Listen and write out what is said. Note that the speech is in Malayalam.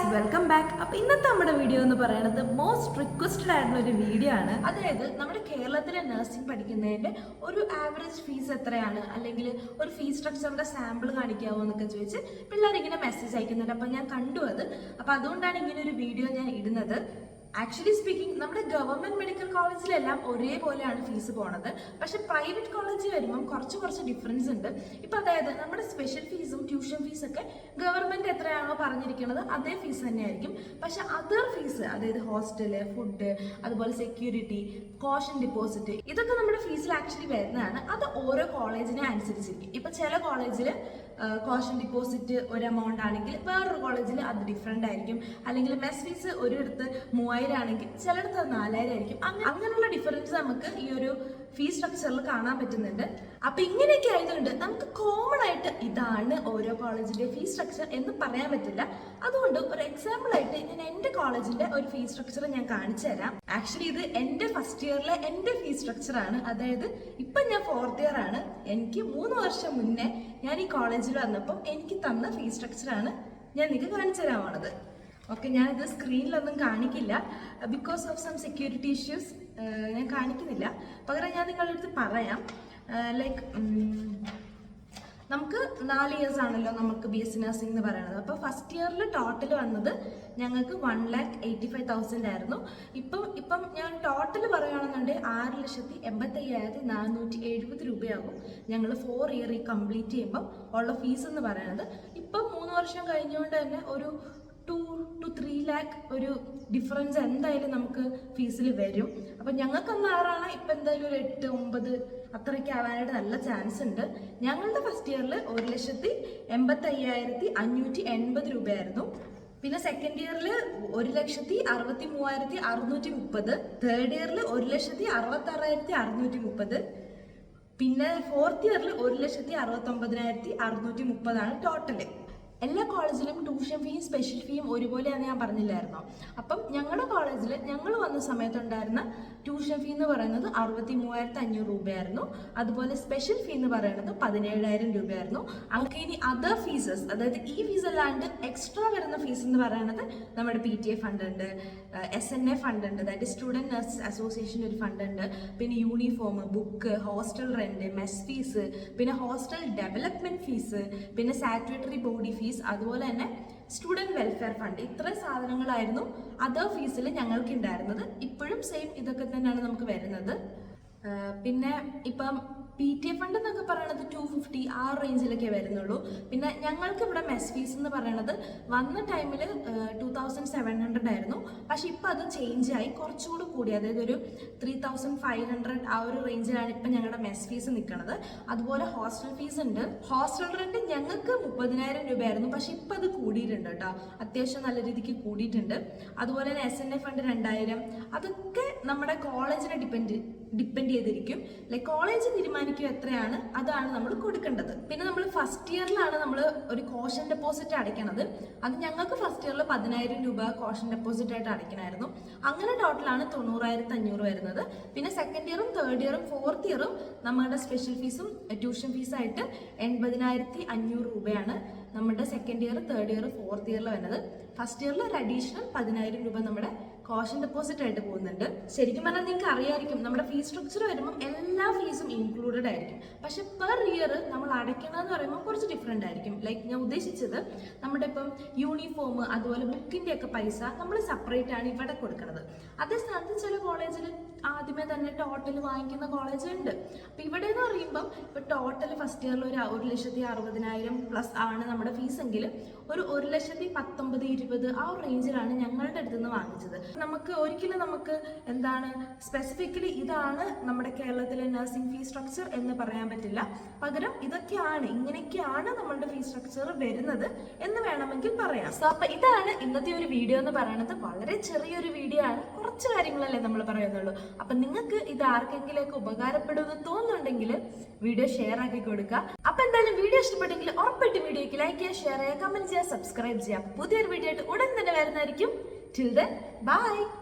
ഗായ്സ് വെൽക്കം ബാക്ക് അപ്പൊ ഇന്നത്തെ നമ്മുടെ വീഡിയോ എന്ന് പറയുന്നത് മോസ്റ്റ് റിക്വസ്റ്റഡ് ആയിട്ടുള്ള ഒരു വീഡിയോ ആണ്. അതായത് നമ്മുടെ കേരളത്തിലെ നഴ്സിംഗ് പഠിക്കുന്നതിന്റെ ഒരു ആവറേജ് ഫീസ് എത്രയാണ്? അല്ലെങ്കിൽ ഒരു ഫീസ് സ്ട്രക്ചറിന്റെ സാമ്പിൾ കാണിക്കാവോ എന്നൊക്കെ ചോദിച്ച് പിള്ളേർ ഇങ്ങനെ മെസ്സേജ് അയക്കുന്നുണ്ട്. അപ്പൊ ഞാൻ കണ്ടു അത്. അപ്പൊ അതുകൊണ്ടാണ് ഇങ്ങനെ ഒരു വീഡിയോ ഞാൻ ഇടുന്നത്. ആക്ച്വലി സ്പീക്കിംഗ് നമ്മുടെ ഗവൺമെന്റ് മെഡിക്കൽ കോളേജിലെല്ലാം ഒരേപോലെയാണ് ഫീസ് പോണത്. പക്ഷെ പ്രൈവറ്റ് കോളേജിൽ വരുമ്പം കുറച്ച് കുറച്ച് ഡിഫറൻസ് ഉണ്ട്. ഇപ്പൊ അതായത് നമ്മുടെ സ്പെഷ്യൽ ഫീസും ട്യൂഷൻ ഫീസ് എത്രയാണോ പറഞ്ഞിരിക്കുന്നത് അതേ ഫീസ് തന്നെയായിരിക്കും. പക്ഷെ അതർ ഫീസ് അതായത് ഹോസ്റ്റൽ ഫുഡ് അതുപോലെ സെക്യൂരിറ്റി കോഷൻ ഡിപ്പോസിറ്റ് ഇതൊക്കെ നമ്മുടെ ഫീസിൽ ആക്ച്വലി വരുന്നതാണ്. അത് ഓരോ കോളേജിനെ അനുസരിച്ചിരിക്കും. ഇപ്പൊ ചില കോളേജിൽ കോഷൻ ഡിപ്പോസിറ്റ് ഒരു എമൗണ്ട് ആണെങ്കിൽ വേറൊരു കോളേജിൽ അത് ഡിഫറെന്റ് ആയിരിക്കും. അല്ലെങ്കിൽ മെസ് ഫീസ് ഒരിടത്ത് മൂവായിരം ആണെങ്കിൽ ചിലയിടത്ത് നാലായിരം ആയിരിക്കും. അങ്ങനെയുള്ള ഡിഫറൻസ് നമുക്ക് ഈ ഒരു ഫീസ് സ്ട്രക്ചറിൽ കാണാൻ പറ്റുന്നുണ്ട്. അപ്പൊ ഇങ്ങനെയൊക്കെ ആയതുകൊണ്ട് നമുക്ക് കോമൺ ആയിട്ട് ഇതാണ് ഓരോ കോളേജിന്റെ ഫീ സ്ട്രക്ചർ എന്ന് പറയാൻ പറ്റില്ല. അതുകൊണ്ട് ഒരു എക്സാമ്പിൾ ആയിട്ട് ഞാൻ എന്റെ കോളേജിന്റെ ഒരു ഫീ സ്ട്രക്ചർ ഞാൻ കാണിച്ചു തരാം. ആക്ച്വലി ഇത് എന്റെ ഫസ്റ്റ് ഇയറിലെ എന്റെ ഫീ സ്ട്രക്ചർ ആണ്. അതായത് ഇപ്പൊ ഞാൻ ഫോർത്ത് ഇയർ ആണ്. എനിക്ക് മൂന്ന് വർഷം മുന്നേ ഞാൻ ഈ കോളേജിൽ വന്നപ്പോൾ എനിക്ക് തന്ന ഫീ സ്ട്രക്ചർ ആണ് ഞാൻ നിങ്ങൾക്ക് കാണിച്ചു തരാൻ ഓക്കെ ഞാനിത് സ്ക്രീനിലൊന്നും കാണിക്കില്ല. Because of some security issues ഞാൻ കാണിക്കുന്നില്ല. പകരം ഞാൻ നിങ്ങളുടെ അടുത്ത് പറയാം ലൈക്ക് നമുക്ക് നാല് ഇയേഴ്സ് ആണല്ലോ നമുക്ക് ബി എസ് നഴ്സിംഗ് എന്ന് പറയുന്നത് അപ്പോൾ ഫസ്റ്റ് ഇയറിൽ ടോട്ടൽ വന്നത് ഞങ്ങൾക്ക് one lakh eighty five thousand ആയിരുന്നു. ഇപ്പം ഇപ്പം ഞാൻ ടോട്ടൽ പറയുകയാണെന്നുണ്ടെങ്കിൽ ആറ് ലക്ഷത്തി എൺപത്തയ്യായിരത്തി നാനൂറ്റി എഴുപത് രൂപയാകും ഞങ്ങൾ ഫോർ ഇയർ ഈ കംപ്ലീറ്റ് ചെയ്യുമ്പം ഉള്ള ഫീസ് എന്ന് പറയുന്നത് ഇപ്പം മൂന്ന് വർഷം കഴിഞ്ഞുകൊണ്ട് തന്നെ ഒരു ടു ടു ത്രീ ലാക്ക് ഒരു ഡിഫറൻസ് എന്തായാലും നമുക്ക് ഫീസിൽ വരും. അപ്പം ഞങ്ങൾക്ക് അന്ന് ആറാണ് ഇപ്പം എന്തായാലും ഒരു എട്ട് ഒമ്പത് അത്രയ്ക്ക് ആവാനായിട്ട് നല്ല ചാൻസ് ഉണ്ട്. ഞങ്ങളുടെ ഫസ്റ്റ് ഇയറിൽ ഒരു ലക്ഷത്തി എൺപത്തയ്യായിരത്തി അഞ്ഞൂറ്റി എൺപത് രൂപയായിരുന്നു. പിന്നെ സെക്കൻഡ് ഇയറിൽ ഒരു ലക്ഷത്തി അറുപത്തി മൂവായിരത്തി അറുന്നൂറ്റി മുപ്പത്. തേർഡ് ഇയറിൽ ഒരു ലക്ഷത്തി അറുപത്താറായിരത്തി അറുന്നൂറ്റി മുപ്പത്. പിന്നെ ഫോർത്ത് ഇയറിൽ ഒരു ലക്ഷത്തി അറുപത്തൊമ്പതിനായിരത്തി അറുന്നൂറ്റി മുപ്പതാണ് ടോട്ടൽ എല്ലാ കോളേജിലും ട്യൂഷൻ ഫീയും സ്പെഷ്യൽ ഫീയും ഒരുപോലെയാണെന്ന് ഞാൻ പറഞ്ഞില്ലായിരുന്നോ? അപ്പം ഞങ്ങളുടെ കോളേജിൽ ഞങ്ങൾ വന്ന സമയത്തുണ്ടായിരുന്ന ട്യൂഷൻ ഫീ എന്ന് പറയുന്നത് അറുപത്തി മൂവായിരത്തി അഞ്ഞൂറ് രൂപയായിരുന്നു. അതുപോലെ സ്പെഷ്യൽ ഫീ എന്ന് പറയുന്നത് പതിനേഴായിരം രൂപയായിരുന്നു. അങ്ങനെ ഇനി അതർ ഫീസസ് അതായത് ഈ ഫീസ് അല്ലാണ്ട് എക്സ്ട്രാ വരുന്ന ഫീസ് എന്ന് പറയുന്നത് നമ്മുടെ പി ടി എ ഫണ്ട് ഉണ്ട് എസ് എൻ എ ഫണ്ട് ഉണ്ട് അതായത് സ്റ്റുഡന്റ് നഴ്സ് അസോസിയേഷൻ ഒരു ഫണ്ട് ഉണ്ട് പിന്നെ uniform book hostel rent mess fees പിന്നെ ഹോസ്റ്റൽ ഡെവലപ്മെന്റ് ഫീസ് പിന്നെ സാറ്റുവേറ്ററി ബോഡി ഫീസ് അതുപോലെ തന്നെ സ്റ്റുഡന്റ് വെൽഫെയർ ഫണ്ട് ഇത്രയും സാധനങ്ങളായിരുന്നു അതർ ഫീസിൽ ഞങ്ങൾക്ക് ഉണ്ടായിരുന്നത് ഇപ്പോഴും സെയിം ഇതൊക്കെ തന്നെയാണ് നമുക്ക് വരുന്നത്. പിന്നെ ഇപ്പം പി ടി എ ഫണ്ട് എന്നൊക്കെ പറയണത് ടു ഫിഫ്റ്റി ആ റേഞ്ചിലൊക്കെ വരുന്നുള്ളൂ. പിന്നെ ഞങ്ങൾക്ക് ഇവിടെ മെസ് ഫീസ് എന്ന് പറയണത് വന്ന ടൈമിൽ ടു തൗസൻഡ് സെവൻ ഹൺഡ്രഡ് ആയിരുന്നു. പക്ഷെ ഇപ്പം അത് ചേഞ്ച് ആയി. കുറച്ചുകൂടി കൂടി അതായത് ഒരു ത്രീ തൗസൻഡ് ഫൈവ് ഹൺഡ്രഡ് ആ ഒരു റേഞ്ചിലാണ് ഇപ്പം ഞങ്ങളുടെ മെസ് ഫീസ് നിൽക്കുന്നത് അതുപോലെ ഹോസ്റ്റൽ ഫീസ് ഉണ്ട്. ഹോസ്റ്റൽ റെന്റ് ഞങ്ങൾക്ക് മുപ്പതിനായിരം രൂപയായിരുന്നു. പക്ഷെ ഇപ്പം അത് കൂടിയിട്ടുണ്ട് കേട്ടോ. അത്യാവശ്യം നല്ല രീതിക്ക് കൂടിയിട്ടുണ്ട്. അതുപോലെ തന്നെ എസ് എൻ എ ഫണ്ട് രണ്ടായിരം. അതൊക്കെ നമ്മുടെ കോളേജിനെ ഡിപ്പെൻഡ് ഡിപ്പെൻഡ് ചെയ്തിരിക്കും. ലൈക്ക് കോളേജ് തീരുമാനിക്കും എത്രയാണ് അതാണ് നമ്മൾ കൊടുക്കേണ്ടത്. പിന്നെ നമ്മൾ ഫസ്റ്റ് ഇയറിലാണ് നമ്മൾ ഒരു കോഷൻ ഡെപ്പോസിറ്റ് അടയ്ക്കണത്. അത് ഞങ്ങൾക്ക് ഫസ്റ്റ് ഇയറിൽ പതിനായിരം രൂപ കോഷൻ ഡെപ്പോസിറ്റ് ആയിട്ട് അടയ്ക്കണമായിരുന്നു. അങ്ങനെ ടോട്ടലാണ് തൊണ്ണൂറായിരത്തി അഞ്ഞൂറ് വരുന്നത്. പിന്നെ സെക്കൻഡ് ഇയറും തേർഡ് ഇയറും ഫോർത്ത് ഇയറും നമ്മുടെ സ്പെഷ്യൽ ഫീസും ട്യൂഷൻ ഫീസായിട്ട് എൺപതിനായിരത്തി അഞ്ഞൂറ് രൂപയാണ് നമ്മുടെ second year third year fourth ഇയറിൽ വരുന്നത്. ഫസ്റ്റ് ഇയറിൽ ഒരു അഡീഷണൽ പതിനായിരം രൂപ നമ്മുടെ കോഷൻ ഡെപ്പോസിറ്റ് ആയിട്ട് പോകുന്നുണ്ട്. ശരിക്കും പറഞ്ഞാൽ നിങ്ങൾക്ക് അറിയായിരിക്കും നമ്മുടെ ഫീസ് സ്ട്രക്ചർ വരുമ്പോൾ എല്ലാ ഫീസും ഇൻക്ലൂഡഡ് ആയിരിക്കും. പക്ഷെ പെർ ഇയർ നമ്മൾ അടയ്ക്കണമെന്ന് പറയുമ്പോൾ കുറച്ച് ഡിഫറെന്റ് ആയിരിക്കും. ലൈക്ക് ഞാൻ ഉദ്ദേശിച്ചത് നമ്മുടെ ഇപ്പം യൂണിഫോം അതുപോലെ ബുക്കിന്റെ ഒക്കെ പൈസ നമ്മൾ സെപ്പറേറ്റ് ആണ് ഇവിടെ കൊടുക്കുന്നത് അതേ സ്ഥാനത്ത് ചില കോളേജിൽ ആദ്യമേ തന്നെ ടോട്ടൽ വാങ്ങിക്കുന്ന കോളേജ് ഉണ്ട്. അപ്പം ഇവിടെ എന്ന് പറയുമ്പം ഇപ്പം ടോട്ടൽ ഫസ്റ്റ് ഇയറിൽ ഒരു ഒരു ലക്ഷത്തി അറുപതിനായിരം പ്ലസ് ആണ് നമ്മുടെ ഫീസ് എങ്കിൽ ഒരു ഒരു ലക്ഷത്തി പത്തൊമ്പത് ഇരുപത് ആ ഒരു റേഞ്ചിലാണ് ഞങ്ങളുടെ അടുത്ത് നിന്ന് വാങ്ങിച്ചത്. നമുക്ക് ഒരിക്കലും നമുക്ക് എന്താണ് സ്പെസിഫിക്കലി ഇതാണ് നമ്മുടെ കേരളത്തിലെ നഴ്സിംഗ് ഫീ സ്ട്രക്ചർ എന്ന് പറയാൻ പറ്റില്ല. പകരം ഇതൊക്കെയാണ് ഇങ്ങനെയൊക്കെയാണ് നമ്മളുടെ ഫീ സ്ട്രക്ചർ വരുന്നത് എന്ന് വേണമെങ്കിൽ പറയാം. സോ അപ്പൊ ഇതാണ് ഇന്നത്തെ ഒരു വീഡിയോ എന്ന് പറയുന്നത്. വളരെ ചെറിയൊരു വീഡിയോ ആണ്. കുറച്ച് കാര്യങ്ങളല്ലേ നമ്മൾ പറയുന്നുള്ളൂ. അപ്പൊ നിങ്ങൾക്ക് ഇത് ആർക്കെങ്കിലൊക്കെ ഉപകാരപ്പെടുമെന്ന് തോന്നുന്നുണ്ടെങ്കിൽ വീഡിയോ ഷെയർ ആക്കി കൊടുക്കുക. അപ്പൊ എന്തായാലും വീഡിയോ ഇഷ്ടപ്പെട്ടെങ്കിൽ ഉറപ്പായിട്ട് വീഡിയോക്ക് ലൈക്ക് ചെയ്യുക ഷെയർ ചെയ്യുക കമന്റ് ചെയ്യുക സബ്സ്ക്രൈബ് ചെയ്യുക. പുതിയൊരു വീഡിയോ ആയിട്ട് ഉടൻ തന്നെ വരുന്നതായിരിക്കും. Till then, bye.